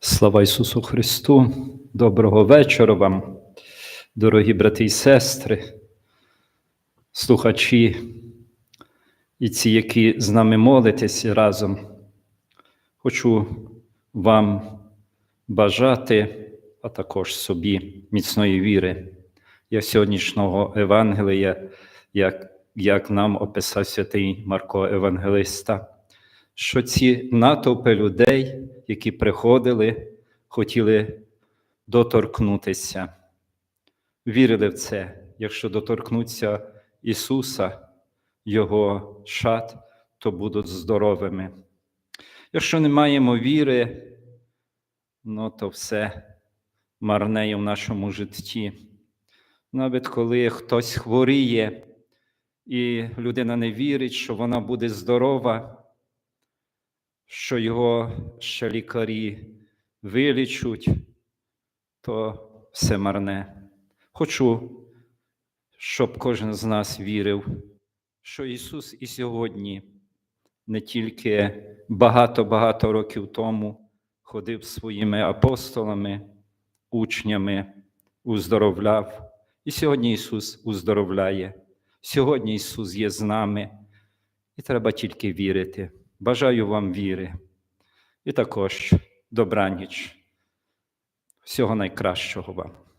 Слава Ісусу Христу, доброго вечора вам, дорогі брати і сестри, слухачі і ці, які з нами молитеся разом. Хочу вам бажати а також собі міцної віри, як сьогоднішнього Евангелія, як, як нам описав святий Марко Евангелиста що ці натовпи людей, які приходили, хотіли доторкнутися, вірили в це, якщо доторкнуться Ісуса, Його шат, то будуть здоровими. Якщо не маємо віри, ну то все марнеє в нашому житті. Навіть коли хтось хворіє, і людина не вірить, що вона буде здорова що його ще лікарі вилічуть, то все марне. Хочу, щоб кожен з нас вірив, що Ісус і сьогодні не тільки багато-багато років тому ходив своїми апостолами, учнями, уздоровляв. І сьогодні Ісус уздоровляє. Сьогодні Ісус є з нами, і треба тільки вірити. Бажаю вам віри і також добраніч. Всього найкращого вам.